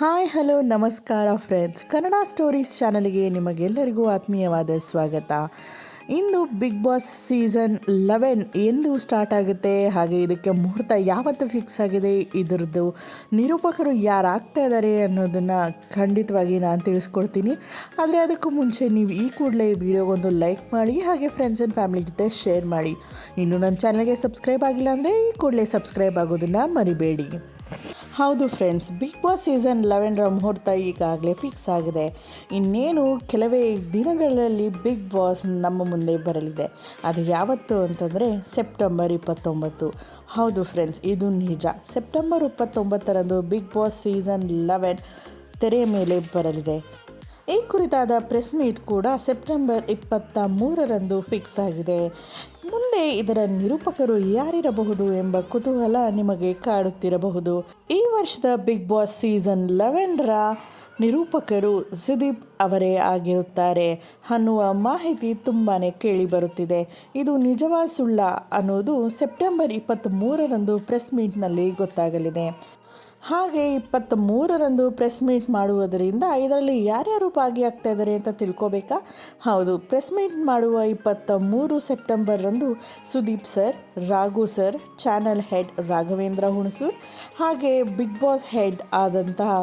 Hi, hello, ನಮಸ್ಕಾರ friends Kannada stories ಚಾನಲ್ಗೆ ನಿಮಗೆಲ್ಲರಿಗೂ ಆತ್ಮೀಯವಾದ ಸ್ವಾಗತ. ಇಂದು ಬಿಗ್ ಬಾಸ್ ಸೀಸನ್ ಲೆವೆನ್ ಎಂದು ಸ್ಟಾರ್ಟ್ ಆಗುತ್ತೆ. ಹಾಗೆ ಇದಕ್ಕೆ ಮುಹೂರ್ತ ಯಾವತ್ತು ಫಿಕ್ಸ್ ಆಗಿದೆ. ಇದರದ್ದು ನಿರೂಪಕರು ಯಾರು ಆಗ್ತಾ ಇದ್ದಾರೆ ಅನ್ನೋದನ್ನು ಖಂಡಿತವಾಗಿ ನಾನು ತಿಳಿಸ್ಕೊಡ್ತೀನಿ. ಆದರೆ ಅದಕ್ಕೂ ಮುಂಚೆ ನೀವು ಈ ಕೂಡಲೇ ಈ ವಿಡಿಯೋಗೊಂದು ಲೈಕ್ ಮಾಡಿ, ಹಾಗೆ ಫ್ರೆಂಡ್ಸ್ ಆ್ಯಂಡ್ ಫ್ಯಾಮಿಲಿ ಜೊತೆ ಶೇರ್ ಮಾಡಿ. ಇನ್ನು ನನ್ನ ಚಾನಲ್ಗೆ ಸಬ್ಸ್ಕ್ರೈಬ್ ಆಗಿಲ್ಲ ಅಂದರೆ ಈ ಕೂಡಲೇ ಸಬ್ಸ್ಕ್ರೈಬ್ ಆಗೋದನ್ನು ಮರಿಬೇಡಿ. ಹೌದು ಫ್ರೆಂಡ್ಸ್ ಬಿಗ್ ಬಾಸ್ ಸೀಸನ್ ಲೆವೆನ್ರ ಮುಹೂರ್ತ ಈಗಾಗಲೇ ಫಿಕ್ಸ್ ಆಗಿದೆ. ಇನ್ನೇನು, ಕೆಲವೇ ದಿನಗಳಲ್ಲಿ ಬಿಗ್ ಬಾಸ್ ನಮ್ಮ ಮುಂದೆ ಬರಲಿದೆ. ಅದು ಯಾವತ್ತು ಅಂತಂದರೆ ಸೆಪ್ಟೆಂಬರ್ ಇಪ್ಪತ್ತೊಂಬತ್ತು. ಹೌದು ಫ್ರೆಂಡ್ಸ್ ಇದು ನಿಜ. ಸೆಪ್ಟೆಂಬರ್ ಇಪ್ಪತ್ತೊಂಬತ್ತರಂದು ಬಿಗ್ ಬಾಸ್ ಸೀಸನ್ ಲೆವೆನ್ ತೆರೆಯ ಮೇಲೆ ಬರಲಿದೆ. ಈ ಕುರಿತಾದ ಪ್ರೆಸ್ ಮೀಟ್ ಕೂಡ ಸೆಪ್ಟೆಂಬರ್ ಇಪ್ಪತ್ತ ಮೂರರಂದು ಫಿಕ್ಸ್ ಆಗಿದೆ. ಮುಂದೆ ಇದರ ನಿರೂಪಕರು ಯಾರಿರಬಹುದು ಎಂಬ ಕುತೂಹಲ ನಿಮಗೆ ಕಾಡುತ್ತಿರಬಹುದು. ಈ ವರ್ಷದ ಬಿಗ್ ಬಾಸ್ ಸೀಸನ್ ಲೆವೆನ್ರ ನಿರೂಪಕರು ಸುದೀಪ್ ಅವರೇ ಆಗಿರುತ್ತಾರೆ. ಅನ್ನುವ ಮಾಹಿತಿ ತುಂಬಾ ಕೇಳಿ ಬರುತ್ತಿದೆ ಇದು ನಿಜವಾ ಸುಳ್ಳ ಅನ್ನೋದು ಸೆಪ್ಟೆಂಬರ್ ಇಪ್ಪತ್ತ್ ಮೂರರಂದು ಪ್ರೆಸ್ ಮೀಟ್ನಲ್ಲಿ ಗೊತ್ತಾಗಲಿದೆ. ಹಾಗೆ ಇಪ್ಪತ್ತ್ ಮೂರರಂದು ಪ್ರೆಸ್ ಮೀಟ್ ಮಾಡುವುದರಿಂದ ಇದರಲ್ಲಿ ಯಾರ್ಯಾರು ಭಾಗಿಯಾಗ್ತಾ ಇದ್ದಾರೆ ಅಂತ ತಿಳ್ಕೋಬೇಕಾ? ಹೌದು ಪ್ರೆಸ್ ಮೀಟ್ ಮಾಡುವ ಇಪ್ಪತ್ತ ಮೂರು ಸೆಪ್ಟೆಂಬರ್ರಂದು Sudeep sir Raghu sir channel head Raghavendra Hunsur ಹಾಗೆ ಬಿಗ್ ಬಾಸ್ ಹೆಡ್ ಆದಂತಹ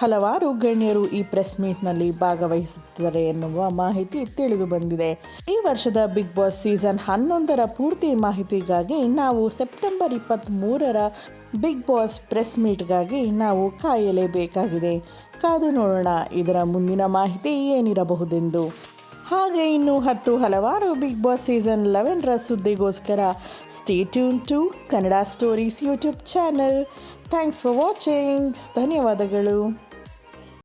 ಹಲವಾರು ಗಣ್ಯರು ಈ ಪ್ರೆಸ್ ಮೀಟ್ನಲ್ಲಿ ಭಾಗವಹಿಸುತ್ತಾರೆ ಎನ್ನುವ ಮಾಹಿತಿ ತಿಳಿದು ಬಂದಿದೆ. ಈ ವರ್ಷದ ಬಿಗ್ ಬಾಸ್ ಸೀಸನ್ ಹನ್ನೊಂದರ ಪೂರ್ತಿ ಮಾಹಿತಿಗಾಗಿ ನಾವು ಸೆಪ್ಟೆಂಬರ್ ಇಪ್ಪತ್ತ್ ಮೂರರ ಬಿಗ್ ಬಾಸ್ ಪ್ರೆಸ್ ಮೀಟ್ಗಾಗಿ ನಾವು ಕಾಯಲೇಬೇಕಾಗಿದೆ. ಕಾದು ನೋಡೋಣ, ಇದರ ಮುಂದಿನ ಮಾಹಿತಿ ಏನಿರಬಹುದೆಂದು. ಹಾಗೆ ಇನ್ನು ಹತ್ತು ಹಲವಾರು ಬಿಗ್ ಬಾಸ್ ಸೀಸನ್ ಲೆವೆನ್ರ ಸುದ್ದಿಗೋಸ್ಕರ stay tune to Kannada stories YouTube channel. Thanks for watching. ಧನ್ಯವಾದಗಳು.